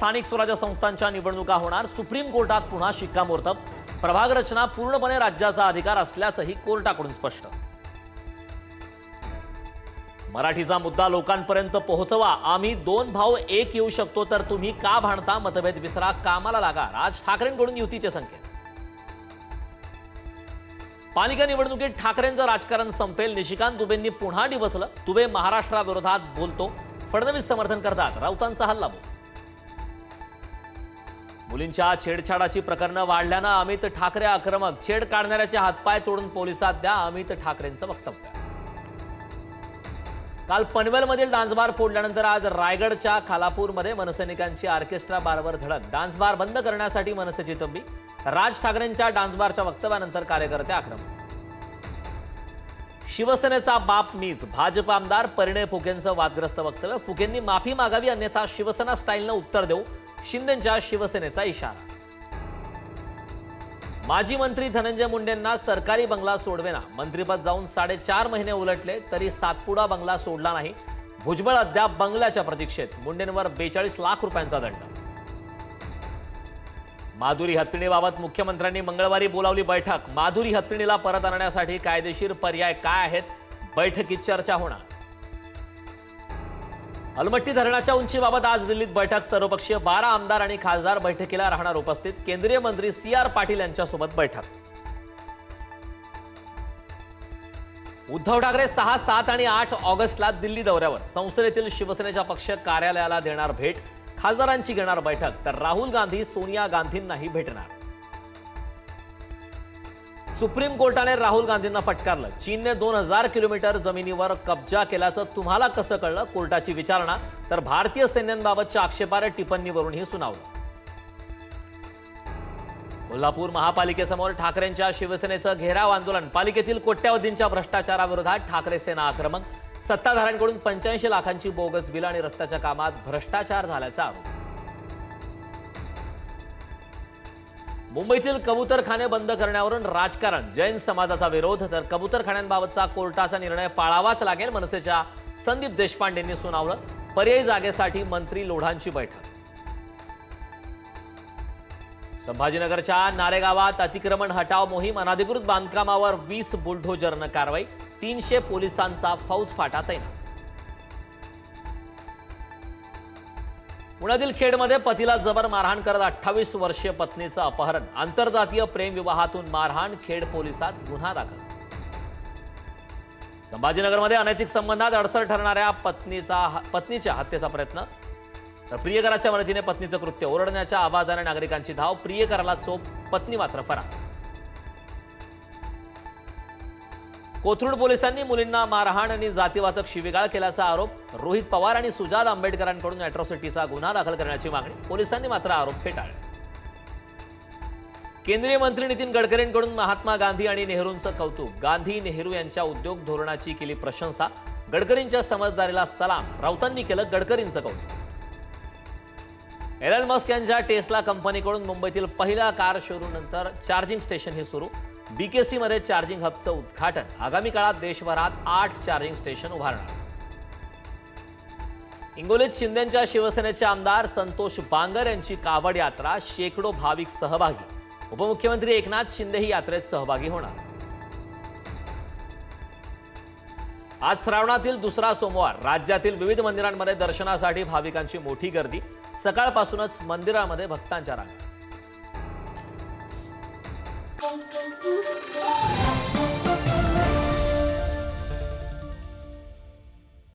स्थानिक स्वराज्य संस्थांच्या निवडणुका होणार. सुप्रीम कोर्टात पुन्हा शिक्कामोर्तब. प्रभाग रचना पूर्णपणे राज्याचा अधिकार असल्याचंही कोर्टाकडून स्पष्ट. मराठीचा मुद्दा लोकांपर्यंत पोहोचवा. आम्ही दोन भाऊ एक येऊ शकतो तर तुम्ही का भांडता? मतभेद विसरा कामाला लागा. राज ठाकरेंकडून युतीचे संकेत. पालिका निवडणुकीत ठाकरेंचं राजकारण संपेल. निशिकांत दुबेंनी पुन्हा डिवचलं. दुबे महाराष्ट्राविरोधात बोलतो. फडणवीस समर्थन करतात. राऊतांचा हल्ला बोल. मुलींच्या छेडछाडाची प्रकरणं वाढल्यानं अमित ठाकरे आक्रमक. छेड काढणाऱ्याचे हातपाय तोडून पोलिसात द्या अमित ठाकरेंचं वक्तव्य. काल पनवेलमधील डान्सबार फोडल्यानंतर आज रायगडच्या खालापूरमध्ये मनसैनिकांची ऑर्केस्ट्रा बारवर धडक. डान्सबार बंद करण्यासाठी मनसेची तंबी. राज ठाकरेंच्या डान्सबारच्या वक्तव्यानंतर कार्यकर्ते आक्रमक. शिवसेनेचा बाप मीच. भाजप आमदार परिणय फुकेंचं वादग्रस्त वक्तव्य. फुकेंनी माफी मागावी अन्यथा शिवसेना स्टाईलनं उत्तर देऊ. शिंदेच्या शिवसेनेचा इशारा. माजी मंत्री धनंजय मुंडेंना सरकारी बंगला सोडवेना. मंत्रीपद जाऊन साडेचार महिने उलटले तरी सातपुडा बंगला सोडला नाही. भुजबळ अद्याप बंगल्याच्या प्रतीक्षेत. मुंडेंवर बेचाळीस लाख रुपयांचा दंड. माधुरी हत्तीणीबाबत मुख्यमंत्र्यांनी मंगळवारी बोलावली बैठक. माधुरी हत्तीणीला परत आणण्यासाठी कायदेशीर पर्याय काय आहेत? बैठकीत चर्चा होणार. अलमट्टी धरणाच्या उंचीबाबत आज दिल्लीत बैठक. सर्वपक्षीय बारा आमदार आणि खासदार बैठकीला राहणार उपस्थित. केंद्रीय मंत्री सी आर पाटील यांच्यासोबत बैठक. उद्धव ठाकरे सहा सात आणि आठ ऑगस्टला दिल्ली दौऱ्यावर. संसदेतील शिवसेनेच्या पक्ष कार्यालयाला देणार भेट. खासदारांची घेणार बैठक तर राहुल गांधी सोनिया गांधींनाही भेटणार. सुप्रीम कोर्टाने राहुल गांधींना फटकारलं. चीनने दोन हजार किलोमीटर जमिनीवर कब्जा केल्याचं तुम्हाला कसं कळलं? कोर्टाची विचारणा तर भारतीय सैन्यांबाबतच्या आक्षेपार्ह टिप्पणीवरूनही सुनावलं. कोल्हापूर महापालिकेसमोर ठाकरेंच्या शिवसेनेचं घेराव आंदोलन पालिकेतील कोट्यावधींच्या भ्रष्टाचाराविरोधात ठाकरे सेना आक्रमक सत्ताधाऱ्यांकडून पंच्याऐंशी लाखांची बोगस बिल आणि रस्त्याच्या कामात भ्रष्टाचार झाल्याचा आरोप. मुंबईतील कबूतरखाने बंद करण्यावरून राजकारण. जैन समाजाचा विरोध तर कबूतरखान्यांबाबतचा कोर्टाचा निर्णय पाळावाच लागेल मनसेच्या संदीप देशपांडेंनी सुनावलं. पर्यायी जागेसाठी मंत्री लोढांची बैठक. संभाजीनगरच्या नारेगावात अतिक्रमण हटाव मोहीम अनाधिकृत बांधकामावर वीस बुलढोजरनं कारवाई तीनशे पोलिसांचा फौज फाटा तैनात. पुण्यातील खेडमध्ये पतीला जबर मारहाण करत अठ्ठावीस वर्षीय पत्नीचं अपहरण. आंतरजातीय प्रेम विवाहातून मारहाण खेड पोलिसात गुन्हा दाखल. संभाजीनगरमध्ये अनैतिक संबंधात अडसर ठरणाऱ्या पत्नीचा पत्नीच्या हत्येचा प्रयत्न तर प्रियकराच्या मदतीने पत्नीचं कृत्य ओरडण्याच्या आवाजाने नागरिकांची धाव प्रियकराला चोप पत्नी मात्र फरार. कोथरूड पोलिसांनी मुलींना मारहाण आणि जातीवाचक शिवीगाळ केल्याचा आरोप रोहित पवार आणि सुजात आंबेडकरांकडून अॅट्रॉसिटीचा गुन्हा दाखल करण्याची मागणी पोलिसांनी मात्र आरोप फेटाळले. केंद्रीय मंत्री नितीन गडकरींकडून महात्मा गांधी आणि नेहरूंचं कौतुक गांधी नेहरू यांच्या उद्योग धोरणाची केली प्रशंसा गडकरींच्या समजदारीला सलाम राऊतांनी केलं गडकरींचं कौतुक. एलन मस्क यांच्या टेस्ला कंपनीकडून मुंबईतील पहिल्या कार शोरूम नंतर चार्जिंग स्टेशन हे सुरू. बीकेसी मध्ये चार्जिंग हबचं उद्घाटन. आगामी काळात देशभरात आठ चार्जिंग स्टेशन उभारणार. हिंगोलीत शिंदेच्या शिवसेनेचे आमदार संतोष बांगर यांची कावड यात्रा शेकडो भाविक सहभागी. उपमुख्यमंत्री एकनाथ शिंदे ही यात्रेत सहभागी होणार. आज श्रावणातील दुसरा सोमवार. राज्यातील विविध मंदिरांमध्ये दर्शनासाठी भाविकांची मोठी गर्दी. सकाळपासूनच मंदिरामध्ये भक्तांच्या रांगा.